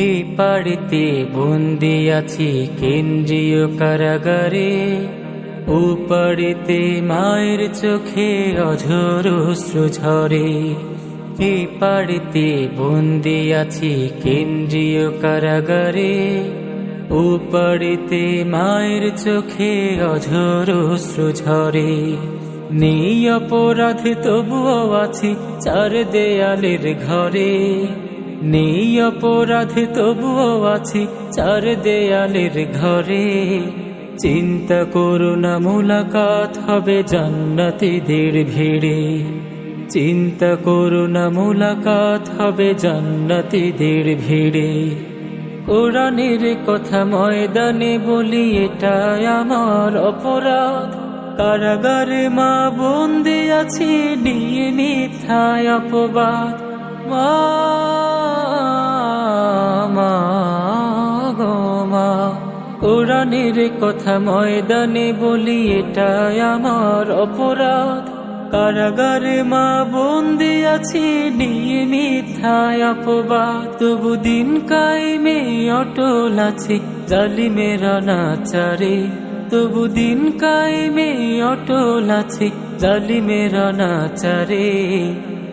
এই পাড়িতে বন্দি আছি কেন্দ্রীয় কারাগারে উপাড়িতে মায়ের চোখে অঝর অশ্রু ঝরে। এই পাড়িতে বন্দি আছি কেন্দ্রীয় কারাগারে উপাড়িতে মায়ের চোখে অঝর অশ্রু ঝরে। নেই অপরাধ তবুও আছি চার দেয়ালের ঘরে। নেই অপরাধ, তবুও আছি চার দেয়ালের ঘরে। চিন্তা করো না, মুলাকাত হবে জান্নাতীদের ভিড়ে। চিন্তা করো না, মুলাকাত হবে জান্নাতীদের ভিড়ে। কোরআনের কথা ময়দানে বলি এটা আমার অপরাধ। কারাগারে মা বন্দি আছে নিয়ে মিথ্যায় অপবাদ। মা মা কোরআনের কথা ময়দানে বলি এটা আমার অপরাধ। কারাগারে মা বন্দি আছি, নিয়ে মিথ্যায় অপবাদ। তবু দিন কাইমে অটল আছে, জালিমেরা নাচারে তবু দিন কাইমে অটল আছে, জালিমেরা নাচারে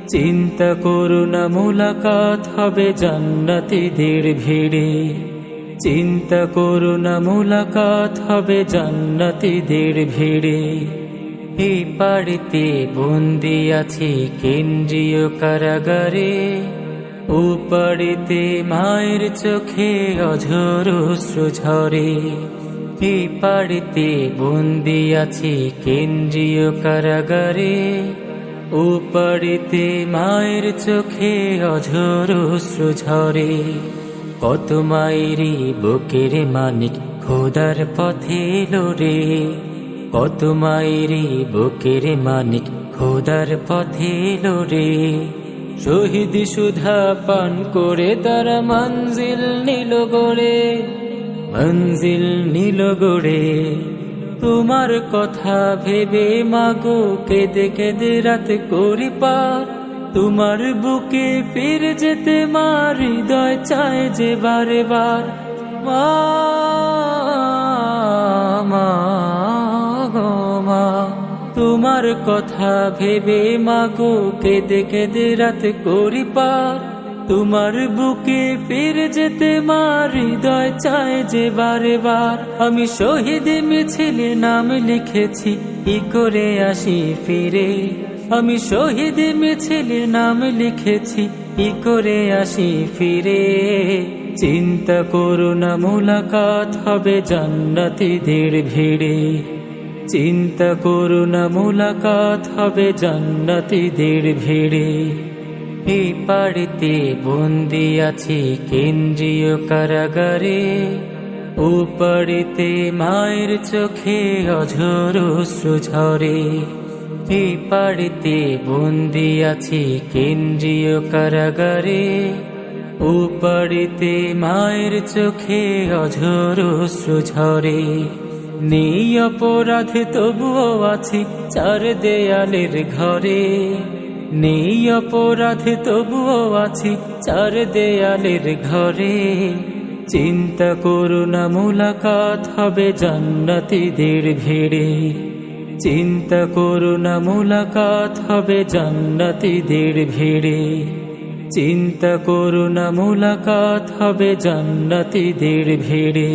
চিন্তা করো না, মুলাকাত হবে জান্নাতীদের ভিড়ে। চিন্তা করো না, মুলাকাত হবে জান্নাতীদের ভিড়ে। এই পাড়িতে বন্দি আছি কেন্দ্রীয় কারাগারে। উপাড়িতে মায়ের চোখে অঝর ঝরে এই পাড়িতে বন্দি আছি কেন্দ্রীয় কারাগারে। উপাড়িতে মায়ের চোখে অঝর ঝরে কত মায়েরই বুকের মানিক খোদার পথে লোরে কত মায়েরই বুকের মানিক খোদার পথে লোরে শহীদ সুধা পান করে তারা মঞ্জিল নীল গড়ে, মঞ্জিল নীল গড়ে। তোমার কথা ভেবে মাগো কেঁদে কেঁদে রাত করি পার তোমার বুকে ফিরে যেতে মার হৃদয় চায় যে বারে বার। মা তোমার কথা ভেবে মাগো কেঁদে কেঁদে রাত করি পার। তোমার বুকে ফিরে যেতে মার হৃদয় চায় যে বারে বার। আমি শহীদ মিছিলে নাম লিখেছি, কি করে আসি ফিরে? আমি শহীদ মিছিলে নাম লিখেছি, কি করে আসি ফিরে? চিন্তা করো না, মুলাকাত হবে জান্নাতীদের ভিড়ে। চিন্তা করো না, মুলাকাত হবে জান্নাতীদের ভিড়ে। এই পাড়িতে বন্দি আছি কেন্দ্রীয় কারাগারে। উপাড়িতে মায়ের চোখে অঝর ঝরে এই পাড়িতে বন্দি আছি, কেন্দ্রীয় কারাগারে। উপাড়িতে মায়ের চোখে অঝর ঝরে। নেই অপরাধ, তবুও আছি চার দেয়ালের ঘরে। নেই অপরাধ, তবুও আছি চার দেয়ালের ঘরে। চিন্তা করো না, মুলাকাত হবে জান্নাতীদের ভিড়ে। চিন্তা করুণা মুলাকাত হবে জান্নাতীদের ভিড়ে। চিন্তা করুণা মুলাকাত হবে জান্নাতীদের ভিড়ে।